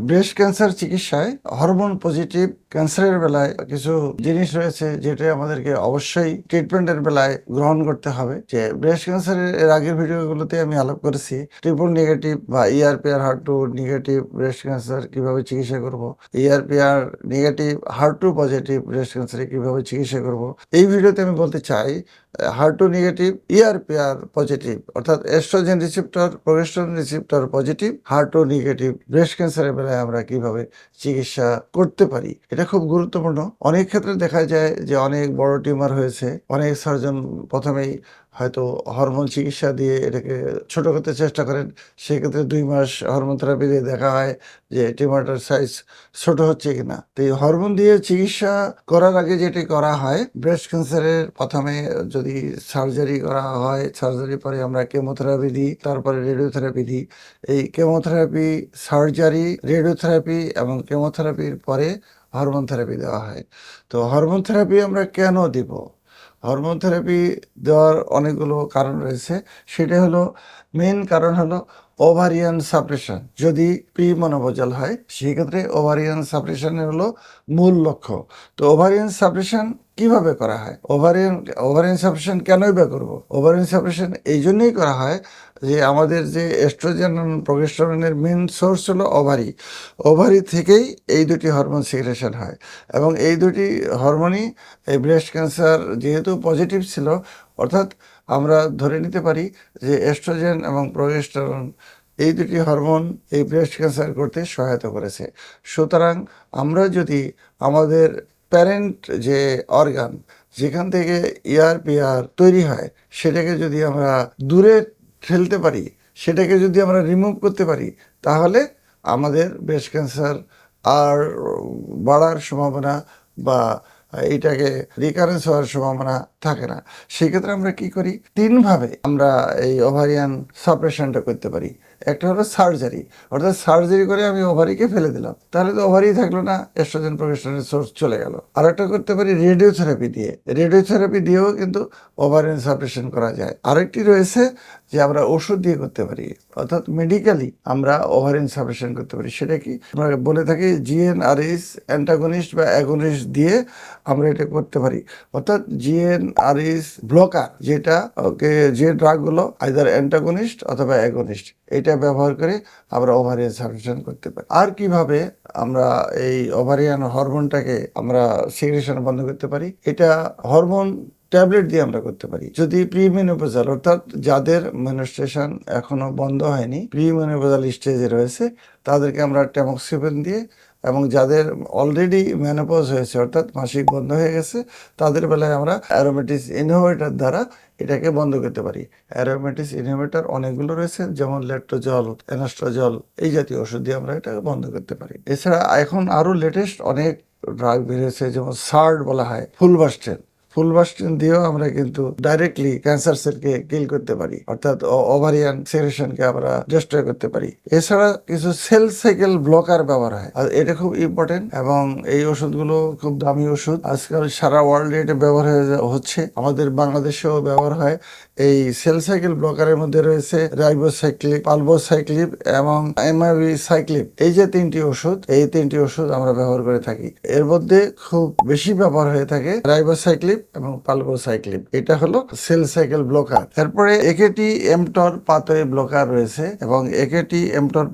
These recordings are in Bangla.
ব্রেস্ট ক্যান্সার চিকিৎসায় হরমোন পজিটিভ ক্যান্সারের বেলায় কিছু জিনিস রয়েছে যেটা আমাদেরকে অবশ্যই ট্রিটমেন্টের বেলায় গ্রহণ করতে হবে। যে ব্রেস্ট ক্যান্সারের এর আগের ভিডিওগুলোতে আমি আলাপ করেছি ট্রিপল নেগেটিভ বা ER PR HER two negative breast cancer কীভাবে চিকিৎসা করব ER PR negative HER two positive breast ক্যান্সারে কীভাবে চিকিৎসা করব। এই ভিডিওতে আমি বলতে চাই HER two negative pair positive অর্থাৎ oestrogen receptor progesterone receptor positive HER two negative breast ক্যান্সারের বেলায় আমরা কীভাবে চিকিৎসা করতে পারি? এটা খুব গুরুত্বপূর্ণ। অনেক ক্ষেত্রে দেখা যায় যে অনেক বড় টিউমার হয়েছে, অনেক সার্জন প্রথমেই হয়তো হরমোন চিকিৎসা দিয়ে এটাকে ছোট করতে চেষ্টা করেন, সেক্ষেত্রে দুই মাস হরমোন থেরাপি দিয়ে দেখা হয় যে টিউমারটার সাইজ ছোট হচ্ছে কিনা। তো এই হরমোন দিয়ে চিকিৎসা করার আগে যেটি করা হয় ব্রেস্ট ক্যান্সারের প্রথমে যদি সার্জারি করা হয় সার্জারি পরে আমরা কেমোথেরাপি দিই, তারপরে রেডিওথেরাপি দিই। এই কেমোথেরাপি সার্জারি রেডিওথেরাপি এবং কেমোথেরাপির পরে হরমোন থেরাপি দেওয়া হয়। তো হরমোন থেরাপি আমরা কেন দিব? হরমোন থেরাপি দেওয়ার অনেকগুলো কারণ রয়েছে। সেটা হলো মেন কারণ হলো ওভারিয়ান সাপ্রেশন যদি প্রি মনোভোজাল হয়, সেক্ষেত্রে ওভারিয়ান সাপ্রেশনের হলো মূল লক্ষ্য। তো ওভারিয়ান সাপ্রেশন কীভাবে করা হয়? ওভারিয়ান ওভারিয়ান সাপ্রেশন কেনই বা করব? ওভারিয়ান সাপ্রেশন এই জন্যই করা হয় যে আমাদের যে এস্ট্রোজেন প্রোগেস্টেরনের মেন সোর্স হলো ওভারি ওভারি থেকেই এই দুটি হরমোন সিক্রেশন হয় এবং এই দুটি হরমোনই এই ব্রেস্ট ক্যান্সার যেহেতু পজিটিভ ছিল অর্থাৎ আমরা ধরে নিতে পারি যে এস্ট্রোজেন এবং প্রোগেস্টেরন এই দুটি হরমোন এই ব্রেস্ট ক্যান্সার করতে সহায়তা করেছে। সুতরাং আমরা যদি আমাদের প্যারেন্ট যে অর্গান যেখান থেকে ইয়ারপিআর তৈরি হয়, সেটাকে যদি আমরা দূরে ঠেলতে পারি, সেটাকে যদি আমরা রিমুভ করতে পারি, তাহলে আমাদের ব্রেস্ট ক্যান্সার আর বাড়ার সম্ভাবনা বা এইটাকে রিকারেন্স হওয়ার সম্ভাবনা থাকে না। সেক্ষেত্রে আমরা কি করি? তিনভাবে আমরা এই ওভারিয়ান সাপ্রেশনটা করতে পারি। একটা হলো সার্জারি। অর্থাৎ সার্জারি করে আমি ওভারিকে ফেলে দিলাম। তাহলে তো ওভারি থাকল না এস্ট্রোজেন প্রোগেস্টনের সোর্স চলে গেল। আর একটা করতে পারি রেডিওথেরাপি দিয়ে। রেডিওথেরাপি দিয়েও কিন্তু ওভারিয়ান সাপ্রেশন করা যায়। আরেকটি রয়েছে যে আমরা ওষুধ দিয়ে করতে পারি, অর্থাৎ মেডিকেলি আমরা ওভারিয়ান সাপ্রেশন করতে পারি। সেটা কি? আমরা বলে থাকি জিএনআরএস অ্যান্টাগনিস্ট বা অ্যাগনিস্ট দিয়ে আমরা এটা করতে পারি। অর্থাৎ জিএনআরএস ব্লকার যেটা ওকে যে ড্রাগগুলো আইদার অ্যান্টাগনিস্ট অথবা অ্যাগনিস্ট এটা ব্যবহার করে আমরা ওভারিয়ান সাপ্রেশন করতে পারি। আর কীভাবে আমরা এই ওভারিয়ান হরমোনটাকে আমরা সিগ্রেশন বন্ধ করতে পারি, এটা হরমোন ট্যাবলেট দিয়ে আমরা করতে পারি। যদি প্রিমিনোপোজাল অর্থাৎ যাদের মেনস্ট্রেশন এখনও বন্ধ হয়নি প্রিমিনোপোজাল স্টেজে রয়েছে, তাদেরকে আমরা ট্যামক্সিপেন দিয়ে এবং যাদের অলরেডি ম্যানোপজ হয়েছে, অর্থাৎ মাসিক বন্ধ হয়ে গেছে, তাদের বেলায় আমরা অ্যারোমেটিস ইনোভেটার দ্বারা এটাকে বন্ধ করতে পারি। অ্যারোমেটিস ইনোভেটার অনেকগুলো রয়েছে, যেমন লেট্রোজল, এনাস্ট্রোজল, এই জাতীয় ওষুধ দিয়ে আমরা এটাকে বন্ধ করতে পারি। এছাড়া এখন আরও লেটেস্ট অনেক ড্রাগ বেরিয়েছে, যেমন সার্ড বলা হয়, ফুলবাস্টেন। ফুলবাস্টিন দিয়েও আমরা কিন্তু ডাইরেক্টলি ক্যান্সার সেলকে কিল করতে পারি। অর্থাৎ ওভারিয়ান সেরেশনকে আমরা ডিস্ট্রয় করতে পারি। এছাড়া কিছু সেল সাইকেল ব্লকার ব্যবহার হয়। আর এটা খুব ইম্পর্টেন্ট এবং এই ওষুধগুলো খুব দামি ওষুধ। আজকাল সারা ওয়ার্ল্ডে এটা ব্যবহার হচ্ছে। আমাদের বাংলাদেশেও ব্যবহার হয়। এই সেল সাইকেল ব্লকারের মধ্যে রয়েছে রাইবোসাইক্লিক পালবোসাইক্লিপ এবং এমআবি সাইক্লিপ এই যে তিনটি ওষুধ, এই তিনটি ওষুধ আমরা ব্যবহার করে থাকি। এর মধ্যে খুব বেশি ব্যবহার হয়ে থাকে রাইবোসাইক্লিপ এবং পালবোসাইক্লিপ এটা হলো সেল সাইকেল ব্লকার। এরপরে একেটি এমটর পাতয়ে ব্লকার রয়েছে এবং একেটি এমটর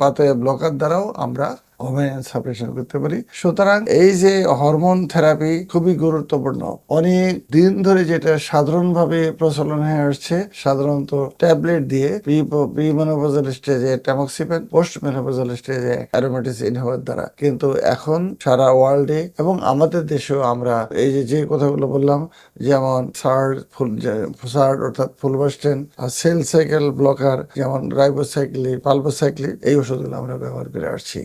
পাতয়ে ব্লকার দ্বারাও আমরা ওভেন সাপ্রেশন করতে পারি। সুতরাং এই যে হরমোন থেরাপি খুবই গুরুত্বপূর্ণ। অনেক দিন ধরে যেটা সাধারণভাবে প্রচলন হয়ে আসছে, সাধারণত ট্যাবলেট দিয়ে প্রি মেনোপোজাল স্টেজে ট্যামক্সিপেন পোস্ট মেনোপোজাল স্টেজে অ্যারোমেটিস ইনহিবিটর দ্বারা। কিন্তু এখন সারা ওয়ার্ল্ডে এবং আমাদের দেশেও আমরা এই যে যে কথাগুলো বললাম, যেমন সার্ড ফুল সার্ড অর্থাৎ ফুলবাস্টেন আর সেল সাইকেল ব্লকার যেমন রাইবোসাইক্লি পালবোসাইক্লি এই ওষুধগুলো আমরা ব্যবহার করে আসছি।